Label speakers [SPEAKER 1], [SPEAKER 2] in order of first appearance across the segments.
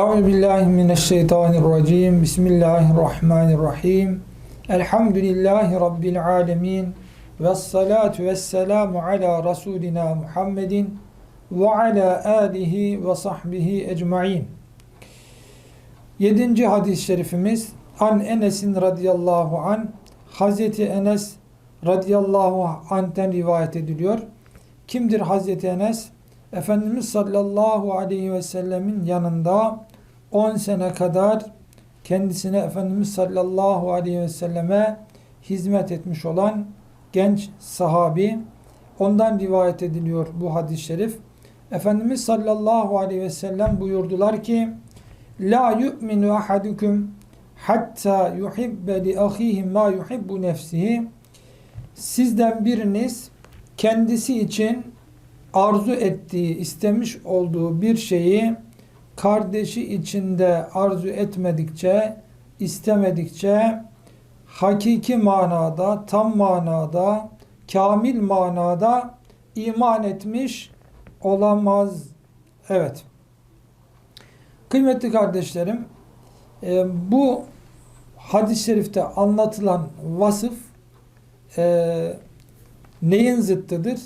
[SPEAKER 1] Euzu billahi mineşşeytanirracim. Bismillahirrahmanirrahim. Elhamdülillahi rabbil alamin. Ves salatu vesselamu ala rasulina Muhammedin ve ala alihi ve sahbihi ecmaîn. Yedinci hadis-i şerifimiz An Enes'in radıyallahu an Hazreti Enes radıyallahu anh'ten rivayet ediliyor. Kimdir Hazreti Enes? Efendimiz sallallahu aleyhi ve sellemin yanında 10 sene kadar kendisine Efendimiz sallallahu aleyhi ve selleme hizmet etmiş olan genç sahabi. Ondan rivayet ediliyor bu hadis-i şerif. Efendimiz sallallahu aleyhi ve sellem buyurdular ki La yu'minu ahadukum hatta yuhibbe li ahihi ma yuhibbu nefsihi Sizden biriniz kendisi için arzu ettiği, istemiş olduğu bir şeyi kardeşi içinde arzu etmedikçe, istemedikçe hakiki manada, tam manada, kamil manada iman etmiş olamaz. Evet. Kıymetli kardeşlerim, e, bu hadis-i şerifte anlatılan vasıf e, neyin zıttıdır?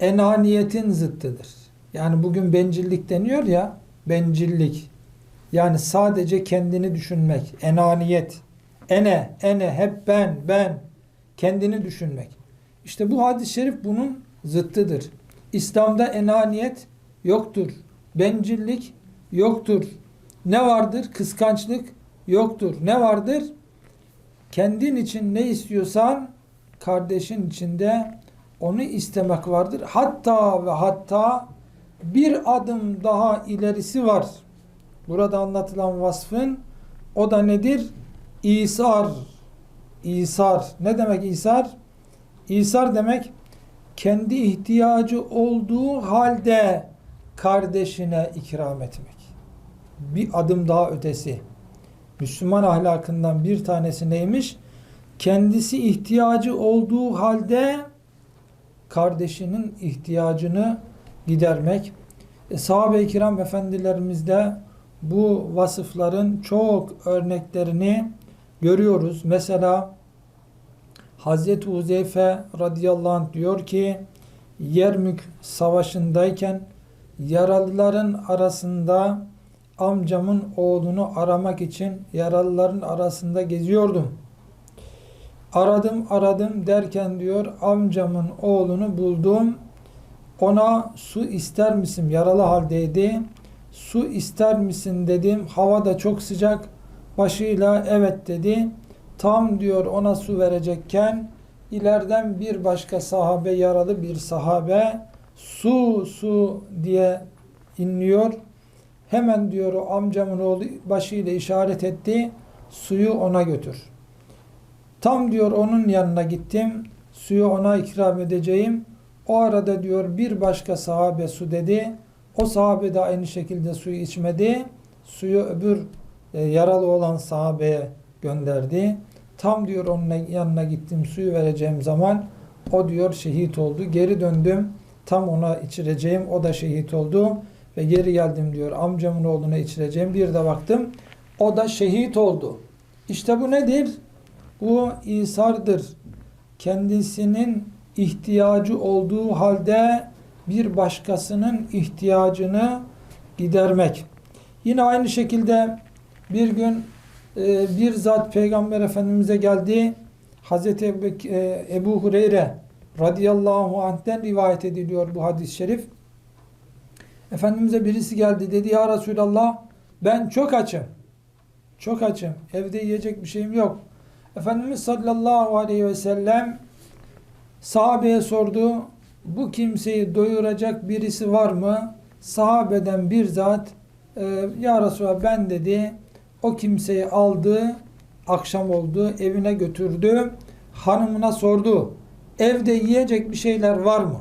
[SPEAKER 1] Enaniyetin zıttıdır. Yani bugün bencillik deniyor ya, bencillik. Yani sadece kendini düşünmek, enaniyet. Ene, ene, hep ben, ben. Kendini düşünmek. İşte bu hadis-i şerif bunun zıttıdır. İslam'da enaniyet yoktur. Bencillik yoktur. Ne vardır? Kıskançlık yoktur. Ne vardır? Kendin için ne istiyorsan kardeşin içinde onu istemek vardır. Hatta ve hatta bir adım daha ilerisi var. Burada anlatılan vasfın o da nedir? İsar. İsar. Ne demek İsar? İsar demek kendi ihtiyacı olduğu halde kardeşine ikram etmek. Bir adım daha ötesi. Müslüman ahlakından bir tanesi neymiş? Kendisi ihtiyacı olduğu halde kardeşinin ihtiyacını gidermek. E, Sahabe-i kiram efendilerimizde bu vasıfların çok örneklerini görüyoruz. Mesela Hazreti Uzeyfe radıyallahu anh diyor ki Yermük savaşındayken yaralıların arasında amcamın oğlunu aramak için yaralıların arasında geziyordum. Aradım aradım derken diyor amcamın oğlunu buldum. Ona su ister misin? Yaralı haldeydi. Su ister misin dedim. Hava da çok sıcak. Başıyla evet dedi. Tam diyor ona su verecekken ileriden bir başka sahabe yaralı bir sahabe su su diye inliyor. Hemen diyor o amcamın oğlu başıyla işaret etti. Suyu ona götür. Tam diyor onun yanına gittim. Suyu ona ikram edeceğim. O arada diyor bir başka sahabe su dedi. O sahabe de aynı şekilde suyu içmedi. Suyu öbür e, yaralı olan sahabeye gönderdi. Tam diyor onun yanına gittim suyu vereceğim zaman o diyor şehit oldu. Geri döndüm. Tam ona içireceğim. O da şehit oldu. Ve geri geldim diyor. Amcamın oğluna içireceğim. Bir de baktım. O da şehit oldu. İşte bu nedir? Bu İsa'dır. Kendisinin ihtiyacı olduğu halde bir başkasının ihtiyacını gidermek. Yine aynı şekilde bir gün e, bir zat Peygamber Efendimiz'e geldi. Hazreti Ebu, e, Ebu Hureyre radıyallahu anh'ten rivayet ediliyor bu hadis-i şerif. Efendimiz'e birisi geldi dedi ya Resulallah ben çok açım. Çok açım. Evde yiyecek bir şeyim yok. Efendimiz sallallahu aleyhi ve sellem sahabeye sordu. Bu kimseyi doyuracak birisi var mı? Sahabeden bir zat e, Ya Resulallah ben dedi. O kimseyi aldı. Akşam oldu. Evine götürdü. Hanımına sordu. Evde yiyecek bir şeyler var mı?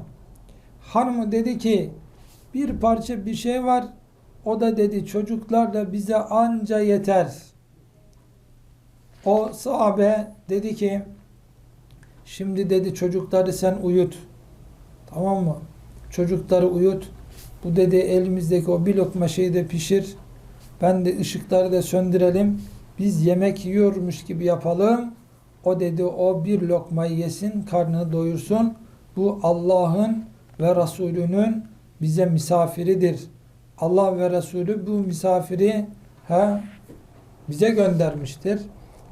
[SPEAKER 1] Hanımı dedi ki bir parça bir şey var. O da dedi çocuklarla bize anca yeter. O sahabe dedi ki şimdi dedi çocukları sen uyut. Tamam mı? Çocukları uyut. Bu dedi elimizdeki o bir lokma şeyi de pişir. Ben de ışıkları da söndürelim. Biz yemek yiyormuş gibi yapalım. O dedi o bir lokmayı yesin, karnını doyursun. Bu Allah'ın ve Resulünün bize misafiridir. Allah ve Resulü bu misafiri ha, bize göndermiştir.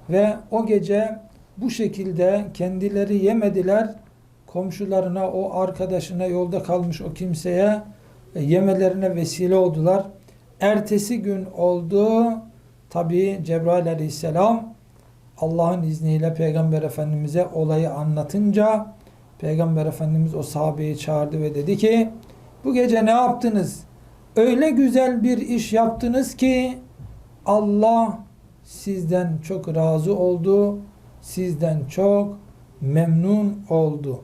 [SPEAKER 1] Ve o gece bu şekilde kendileri yemediler. Komşularına, o arkadaşına, yolda kalmış o kimseye e, yemelerine vesile oldular. Ertesi gün oldu. Tabi Cebrail aleyhisselam Allah'ın izniyle Peygamber Efendimiz'e olayı anlatınca Peygamber Efendimiz o sahabeyi çağırdı ve dedi ki bu gece ne yaptınız? Öyle güzel bir iş yaptınız ki Allah sizden çok razı oldu. Sizden çok memnun oldu.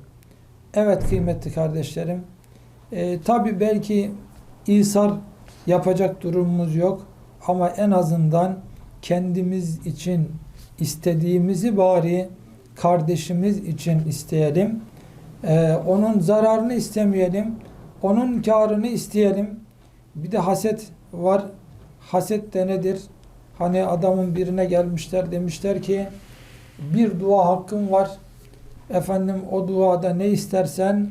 [SPEAKER 1] Evet kıymetli kardeşlerim. E, Tabi belki İsar yapacak durumumuz yok. Ama en azından kendimiz için istediğimizi bari kardeşimiz için isteyelim. Ee, onun zararını istemeyelim. Onun karını isteyelim. Bir de haset var. Haset de nedir? Hani adamın birine gelmişler demişler ki bir dua hakkın var. Efendim o duada ne istersen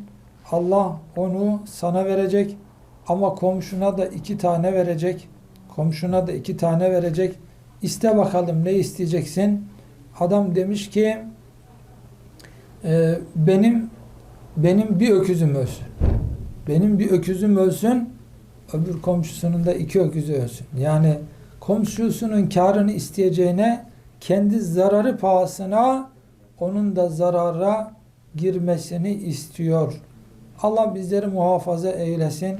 [SPEAKER 1] Allah onu sana verecek. Ama komşuna da iki tane verecek. Komşuna da iki tane verecek. İste bakalım ne isteyeceksin? Adam demiş ki e, benim benim bir öküzüm ölsün. Benim bir öküzüm ölsün. Öbür komşusunun da iki öküzü ölsün. Yani komşusunun karını isteyeceğine kendi zararı pahasına onun da zarara girmesini istiyor. Allah bizleri muhafaza eylesin.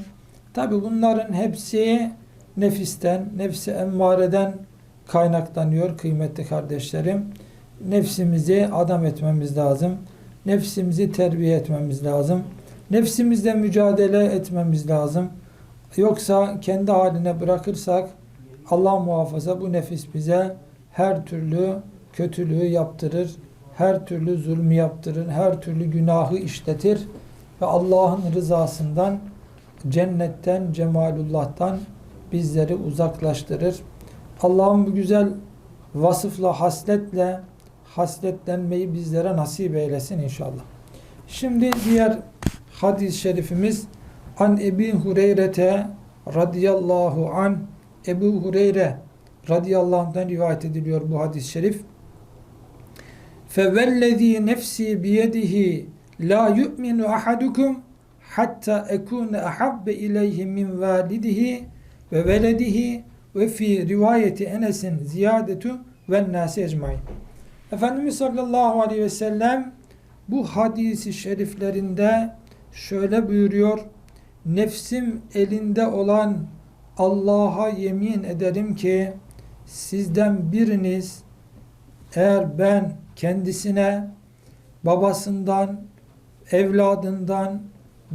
[SPEAKER 1] Tabi bunların hepsi nefisten, nefsi emmareden kaynaklanıyor kıymetli kardeşlerim. Nefsimizi adam etmemiz lazım. Nefsimizi terbiye etmemiz lazım. Nefsimizle mücadele etmemiz lazım. Yoksa kendi haline bırakırsak Allah muhafaza bu nefis bize her türlü kötülüğü yaptırır. Her türlü zulmü yaptırır. Her türlü günahı işletir. Ve Allah'ın rızasından cennetten, cemalullah'tan bizleri uzaklaştırır. Allah'ın bu güzel vasıfla, hasletle hasletlenmeyi bizlere nasip eylesin inşallah. Şimdi diğer hadis-i şerifimiz An Ebi Hureyre'te radıyallahu an Ebu Hureyre radıyallahu anh'dan rivayet ediliyor bu hadis-i şerif. فَوَالَّذ۪ي nefsi biyedihi la yu'minu ahadukum hatta ekune ahabbe ileyhi min validihi ve veledihi ve fi rivayeti Enes'in ziyadetu ve nasi ecmain. Efendimiz sallallahu aleyhi ve sellem bu hadisi şeriflerinde şöyle buyuruyor. Nefsim elinde olan Allah'a yemin ederim ki sizden biriniz eğer ben kendisine babasından, evladından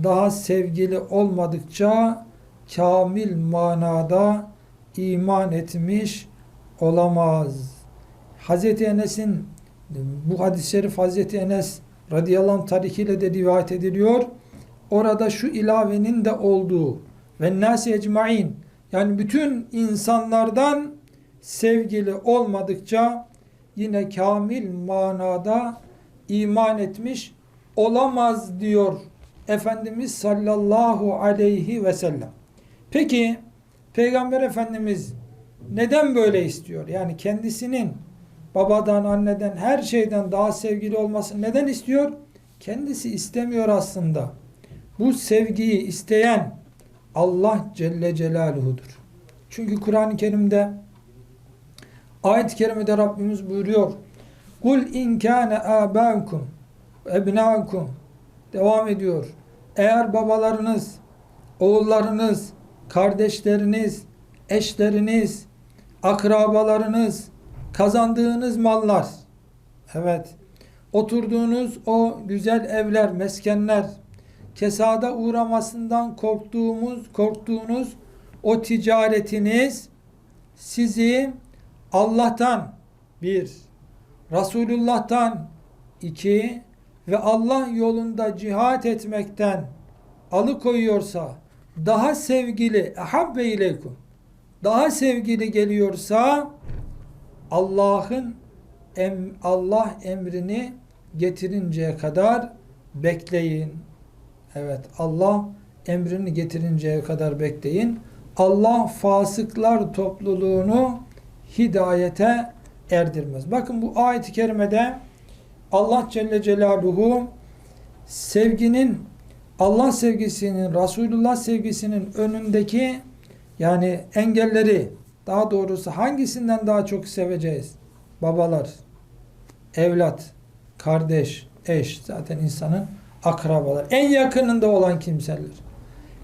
[SPEAKER 1] daha sevgili olmadıkça kamil manada iman etmiş olamaz. Hazreti Enes'in bu hadis-i şerif Hazreti Enes radıyallahu anh tarihiyle de rivayet ediliyor. Orada şu ilavenin de olduğu ve nasi ecmain yani bütün insanlardan sevgili olmadıkça yine kamil manada iman etmiş olamaz diyor Efendimiz sallallahu aleyhi ve sellem. Peki Peygamber Efendimiz neden böyle istiyor? Yani kendisinin babadan, anneden, her şeyden daha sevgili olmasını neden istiyor? Kendisi istemiyor aslında. Bu sevgiyi isteyen Allah Celle Celaluhu'dur. Çünkü Kur'an-ı Kerim'de ayet-i kerimede Rabbimiz buyuruyor. Kul in kana abaukum ebnaukum devam ediyor. Eğer babalarınız, oğullarınız, kardeşleriniz, eşleriniz, akrabalarınız, kazandığınız mallar, evet, oturduğunuz o güzel evler, meskenler, kesada uğramasından korktuğumuz, korktuğunuz o ticaretiniz sizi Allah'tan bir, Resulullah'tan iki ve Allah yolunda cihat etmekten alıkoyuyorsa daha sevgili ehabbe ileykum daha sevgili geliyorsa Allah'ın em, Allah emrini getirinceye kadar bekleyin. Evet Allah emrini getirinceye kadar bekleyin. Allah fasıklar topluluğunu hidayete erdirmez. Bakın bu ayet-i kerimede Allah Celle Celaluhu sevginin Allah sevgisinin, Resulullah sevgisinin önündeki yani engelleri daha doğrusu hangisinden daha çok seveceğiz? Babalar, evlat, kardeş, eş zaten insanın akrabalar. En yakınında olan kimseler.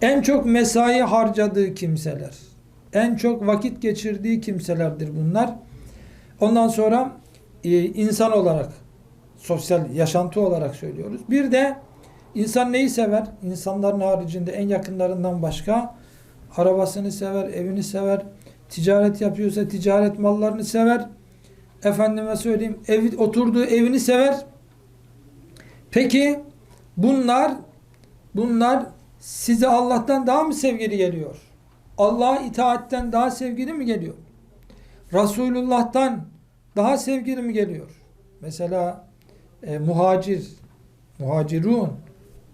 [SPEAKER 1] En çok mesai harcadığı kimseler. En çok vakit geçirdiği kimselerdir bunlar. Ondan sonra e, insan olarak sosyal yaşantı olarak söylüyoruz. Bir de insan neyi sever? İnsanların haricinde en yakınlarından başka arabasını sever, evini sever, ticaret yapıyorsa ticaret mallarını sever. Efendime söyleyeyim, evi, oturduğu evini sever. Peki bunlar bunlar size Allah'tan daha mı sevgili geliyor? Allah'a itaatten daha sevgili mi geliyor? Resulullah'tan daha sevgili mi geliyor? Mesela e, muhacir, muhacirun,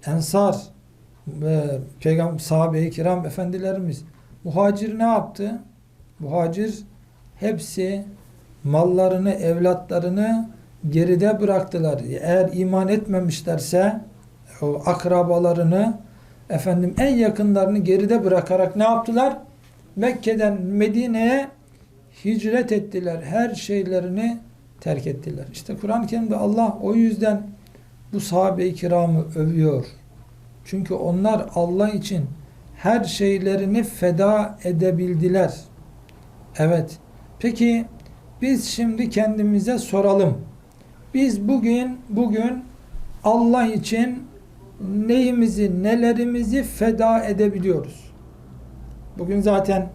[SPEAKER 1] ensar, ve peygamber sahabe-i kiram efendilerimiz muhacir ne yaptı? Muhacir hepsi mallarını, evlatlarını geride bıraktılar. Eğer iman etmemişlerse o akrabalarını efendim en yakınlarını geride bırakarak ne yaptılar? Mekke'den Medine'ye hicret ettiler. Her şeylerini terk ettiler. İşte Kur'an-ı Kerim'de Allah o yüzden bu sahabe-i kiramı övüyor. Çünkü onlar Allah için her şeylerini feda edebildiler. Evet. Peki biz şimdi kendimize soralım. Biz bugün bugün Allah için neyimizi, nelerimizi feda edebiliyoruz? Bugün zaten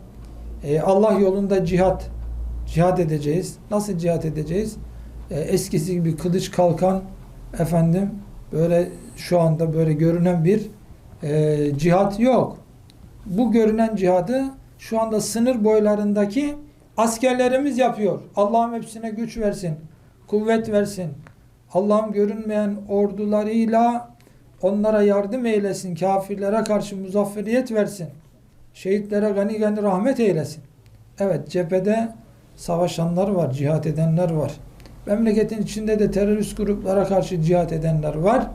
[SPEAKER 1] e, Allah yolunda cihat cihat edeceğiz. Nasıl cihat edeceğiz? E, eskisi gibi kılıç kalkan efendim böyle şu anda böyle görünen bir e, cihat yok. Bu görünen cihadı şu anda sınır boylarındaki askerlerimiz yapıyor. Allah'ım hepsine güç versin, kuvvet versin. Allah'ım görünmeyen ordularıyla onlara yardım eylesin. Kafirlere karşı muzafferiyet versin. Şehitlere gani gani rahmet eylesin. Evet cephede savaşanlar var, cihat edenler var. Memleketin içinde de terörist gruplara karşı cihat edenler var.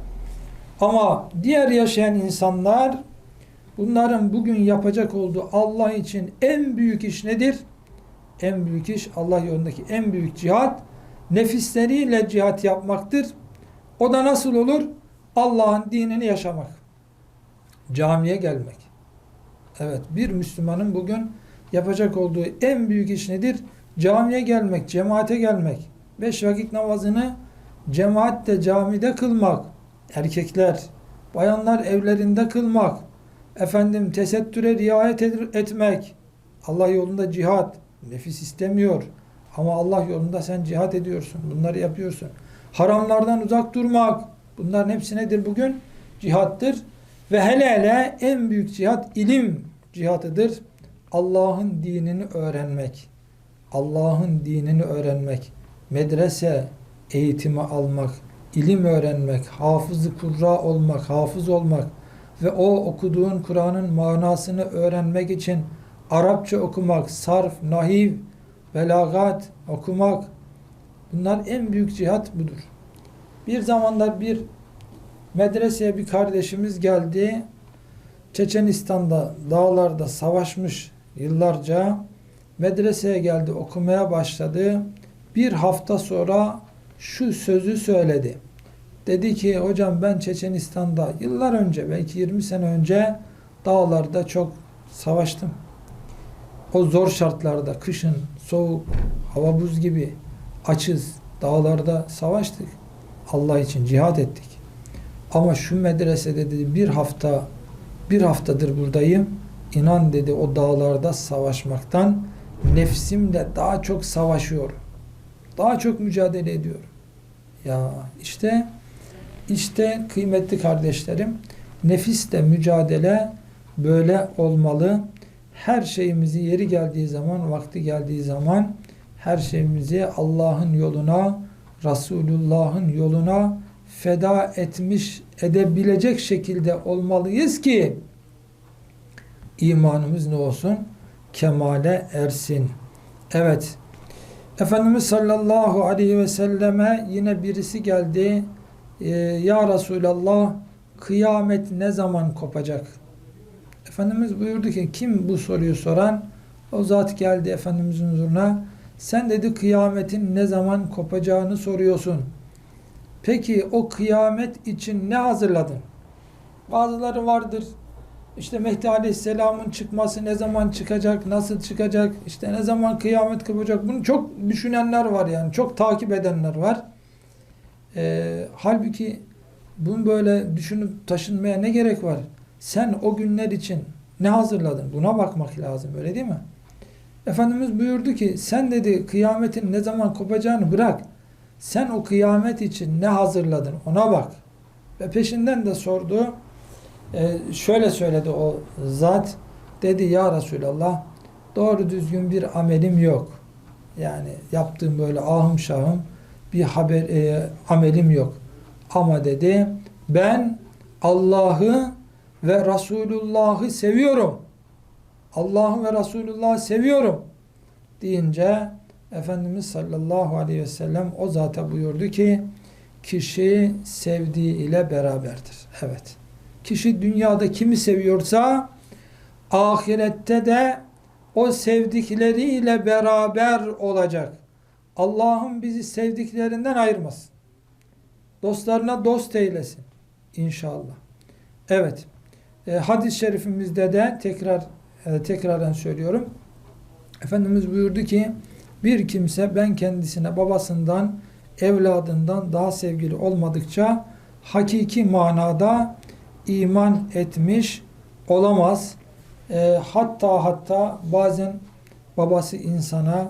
[SPEAKER 1] Ama diğer yaşayan insanlar bunların bugün yapacak olduğu Allah için en büyük iş nedir? En büyük iş Allah yolundaki en büyük cihat nefisleriyle cihat yapmaktır. O da nasıl olur? Allah'ın dinini yaşamak. Camiye gelmek. Evet bir Müslümanın bugün yapacak olduğu en büyük iş nedir? Camiye gelmek, cemaate gelmek. Beş vakit namazını cemaatte camide kılmak erkekler, bayanlar evlerinde kılmak, efendim tesettüre riayet etmek, Allah yolunda cihat, nefis istemiyor ama Allah yolunda sen cihat ediyorsun, bunları yapıyorsun. Haramlardan uzak durmak, bunların hepsi nedir bugün? Cihattır. Ve hele hele en büyük cihat ilim cihatıdır. Allah'ın dinini öğrenmek. Allah'ın dinini öğrenmek. Medrese eğitimi almak ilim öğrenmek, hafızı kurra olmak, hafız olmak ve o okuduğun Kur'an'ın manasını öğrenmek için Arapça okumak, sarf, nahiv, belagat okumak bunlar en büyük cihat budur. Bir zamanlar bir medreseye bir kardeşimiz geldi. Çeçenistan'da dağlarda savaşmış yıllarca medreseye geldi okumaya başladı. Bir hafta sonra şu sözü söyledi. Dedi ki hocam ben Çeçenistan'da yıllar önce belki 20 sene önce dağlarda çok savaştım. O zor şartlarda kışın soğuk, hava buz gibi açız dağlarda savaştık. Allah için cihat ettik. Ama şu medresede dedi bir hafta bir haftadır buradayım. İnan dedi o dağlarda savaşmaktan nefsimle daha çok savaşıyorum. Daha çok mücadele ediyorum. Ya işte işte kıymetli kardeşlerim nefisle mücadele böyle olmalı. her şeyimizi yeri geldiği zaman, vakti geldiği zaman her şeyimizi Allah'ın yoluna, Resulullah'ın yoluna feda etmiş edebilecek şekilde olmalıyız ki imanımız ne olsun? Kemale ersin. Evet. Efendimiz sallallahu aleyhi ve selleme yine birisi geldi. Ee, ya Resulallah kıyamet ne zaman kopacak? Efendimiz buyurdu ki kim bu soruyu soran? O zat geldi Efendimizin huzuruna. Sen dedi kıyametin ne zaman kopacağını soruyorsun. Peki o kıyamet için ne hazırladın? Bazıları vardır. İşte Mehdi Aleyhisselam'ın çıkması ne zaman çıkacak, nasıl çıkacak, işte ne zaman kıyamet kopacak. Bunu çok düşünenler var yani. Çok takip edenler var. Ee, halbuki bunu böyle düşünüp taşınmaya ne gerek var? Sen o günler için ne hazırladın? Buna bakmak lazım öyle değil mi? Efendimiz buyurdu ki sen dedi kıyametin ne zaman kopacağını bırak. Sen o kıyamet için ne hazırladın ona bak. Ve peşinden de sordu. Ee, şöyle söyledi o zat. Dedi ya Resulallah doğru düzgün bir amelim yok. Yani yaptığım böyle ahım şahım bir haber e, amelim yok. Ama dedi ben Allah'ı ve Resulullah'ı seviyorum. Allah'ı ve Resulullah'ı seviyorum deyince Efendimiz sallallahu aleyhi ve sellem o zata buyurdu ki kişi sevdiği ile beraberdir. Evet. Kişi dünyada kimi seviyorsa ahirette de o sevdikleriyle beraber olacak. Allah'ım bizi sevdiklerinden ayırmasın. Dostlarına dost eylesin. İnşallah. Evet. E, hadis-i şerifimizde de tekrar e, tekraren söylüyorum. Efendimiz buyurdu ki bir kimse ben kendisine babasından evladından daha sevgili olmadıkça hakiki manada iman etmiş olamaz. E, hatta hatta bazen babası insana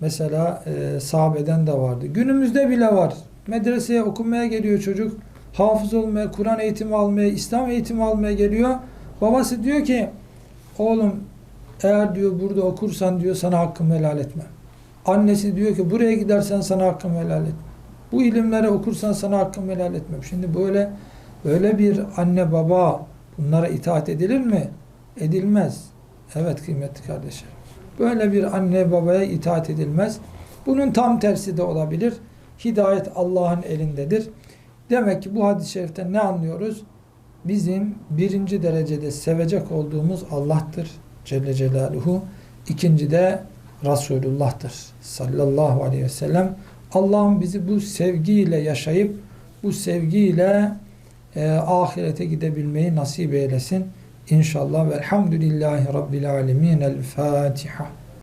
[SPEAKER 1] mesela e, sahabeden de vardı. Günümüzde bile var. Medreseye okumaya geliyor çocuk. Hafız olmaya, Kur'an eğitimi almaya, İslam eğitimi almaya geliyor. Babası diyor ki oğlum eğer diyor burada okursan diyor sana hakkımı helal etme. Annesi diyor ki buraya gidersen sana hakkımı helal etme. Bu ilimleri okursan sana hakkımı helal etmem. Şimdi böyle böyle bir anne baba bunlara itaat edilir mi? Edilmez. Evet kıymetli kardeşler. Böyle bir anne babaya itaat edilmez. Bunun tam tersi de olabilir. Hidayet Allah'ın elindedir. Demek ki bu hadis-i şeriften ne anlıyoruz? Bizim birinci derecede sevecek olduğumuz Allah'tır. Celle Celaluhu. İkinci de Resulullah'tır. Sallallahu aleyhi ve sellem. Allah'ım bizi bu sevgiyle yaşayıp bu sevgiyle e, ahirete gidebilmeyi nasip eylesin. İnşallah. Velhamdülillahi Rabbil alemin. El Fatiha.